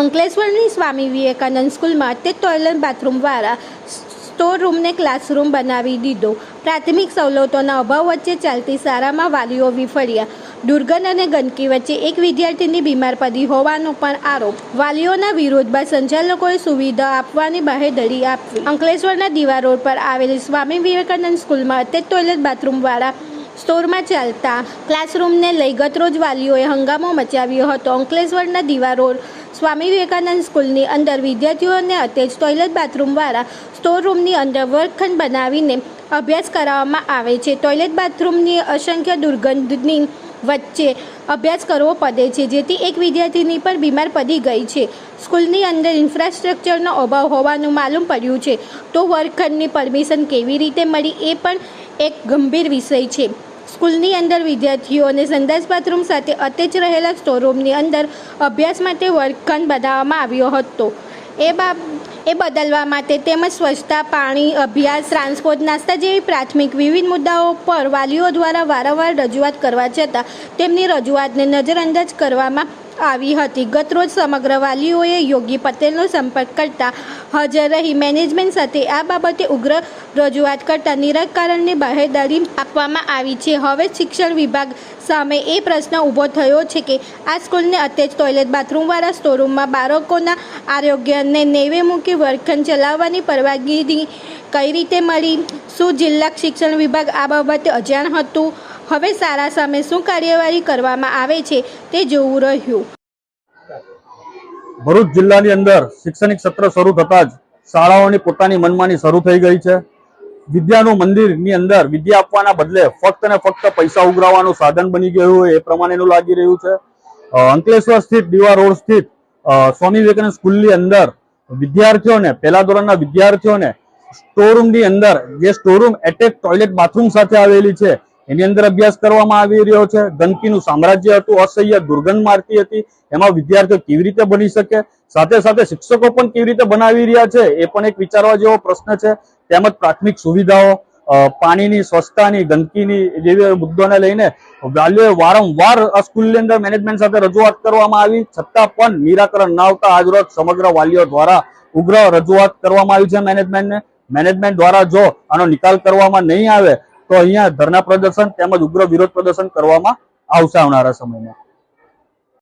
અંકલેશ્વરની સ્વામી વિવેકાનંદ સ્કૂલમાં તે ટોયલેટ બાથરૂમવાળા સ્ટોર રૂમને ક્લાસરૂમ બનાવી દીધો. પ્રાથમિક સવલતોના અભાવ વચ્ચે ચાલતી શાળામાં વાલીઓ વિફળ્યા. દુર્ગંધ અને ગંદકી વચ્ચે એક વિદ્યાર્થીની બીમાર પડી હોવાનો પણ આરોપ. વાલીઓના વિરોધમાં સંચાલકોએ સુવિધા આપવાની બાહેધરી આપવી. અંકલેશ્વરના દીવા રોડ પર આવેલી સ્વામી વિવેકાનંદ સ્કૂલમાં તે ટોયલેટ બાથરૂમવાળા સ્ટોરમાં ચાલતા ક્લાસરૂમને લઈ ગતરોજ વાલીઓએ હંગામો મચાવ્યો હતો. અંકલેશ્વરના દીવા રોડ સ્વામી વિવેકાનંદ સ્કૂલની અંદર વિદ્યાર્થીઓને અત્યજ ટોયલેટ બાથરૂમવાળા સ્ટોર રૂમની અંદર વર્ગખંડ બનાવીને અભ્યાસ કરાવવામાં આવે છે. ટોયલેટ બાથરૂમની અસંખ્ય દુર્ગંધની વચ્ચે અભ્યાસ કરવો પડે છે, જેથી એક વિદ્યાર્થીની પણ બીમાર પડી ગઈ છે. સ્કૂલની અંદર ઇન્ફ્રાસ્ટ્રક્ચરનો અભાવ હોવાનું માલુમ પડ્યું છે. તો વર્ગખંડની પરમિશન કેવી રીતે મળી એ પણ એક ગંભીર વિષય છે. સ્કૂલની અંદર વિદ્યાર્થીઓને સંદાસ બાથરૂમ સાથે અટેચ રહેલા સ્ટોરરૂમની અંદર અભ્યાસ માટે વર્ગખંડ બનાવવામાં આવ્યો હતો. એ બાબ, એ બદલવા માટે તેમજ સ્વચ્છતા, પાણી, અભ્યાસ, ટ્રાન્સપોર્ટ, નાસ્તા જેવી પ્રાથમિક વિવિધ મુદ્દાઓ પર વાલીઓ દ્વારા વારંવાર રજૂઆત કરવા છતાં તેમની રજૂઆતને નજરઅંદાજ કરવામાં આવી હતી. ગતરોજ સમગ્ર વાલીઓએ યોગી પટેલનો સંપર્ક કરતા હાજર રહી. મેનેજમેન્ટ સાથે આ બાબતે ઉગ્ર રજૂઆત કરતા નિરાકરણની બાહેદારી આપવામાં આવી છે. હવે શિક્ષણ વિભાગ સામે એ પ્રશ્ન ઊભો થયો છે કે આ સ્કૂલને અત્યજ ટોયલેટ બાથરૂમવાળા સ્ટોરૂમમાં બાળકોના આરોગ્યને નેવે મૂકી વર્ગખંડ ચલાવવાની પરવાનગી કઈ રીતે મળી? શું જિલ્લા શિક્ષણ વિભાગ આ બાબતે અજાણ હતું? હવે સારા સામે શું કાર્યવાહી કરવામાં આવે છે તે જોવું રહ્યું. ભરૂચ જિલ્લાની અંદર શૈક્ષણિક સત્ર શરૂ થતા જ શાળાઓની પોતાની મનમાની શરૂ થઈ ગઈ છે. વિદ્યાનું મંદિરની અંદર વિદ્યા આપવાના બદલે ફક્ત ને ફક્ત પૈસા ઉઘરાવવાનું સાધન બની ગયું હોય એ પ્રમાણેનું લાગી રહ્યું છે. અંકલેશ્વર સ્થિત દીવા રોડ સ્થિત સ્વામી વિવેકાનંદ સ્કૂલની અંદર વિદ્યાર્થીઓને, પહેલા ધોરણના વિદ્યાર્થીઓને સ્ટોરરૂમની અંદર જે સ્ટોરરૂમ એટેચ ટોયલેટ બાથરૂમ સાથે આવેલી છે એની અંદર અભ્યાસ કરવામાં આવી રહ્યો છે. ગંદકીનું સામ્રાજ્ય હતું, અસહ્ય દુર્ગંધ મારતી હતી. એમાં વિદ્યાર્થીઓ કેવી રીતે બની શકે? સાથે સાથે શિક્ષકો પણ કેવી રીતે બનાવી રહ્યા છે? એ પણ એક વિચારવા જેવો પ્રશ્ન છે. તેમજ પ્રાથમિક સુવિધાઓ પાણીની સ્વચ્છતાની ગંદકીની જેવી મુદ્દોને લઈને વાલીઓએ વારંવાર સ્કૂલની અંદર મેનેજમેન્ટ સાથે રજૂઆત કરવામાં આવી. છતાં પણ નિરાકરણ ન આવતા આજરોજ સમગ્ર વાલીઓ દ્વારા ઉગ્ર રજૂઆત કરવામાં આવી છે મેનેજમેન્ટને. મેનેજમેન્ટ દ્વારા જો આનો નિકાલ કરવામાં નહીં આવે તો અહીંયા ધરના પ્રદર્શન તેમજ ઉગ્ર વિરોધ પ્રદર્શન કરવામાં આવશે આવનારા સમયમાં.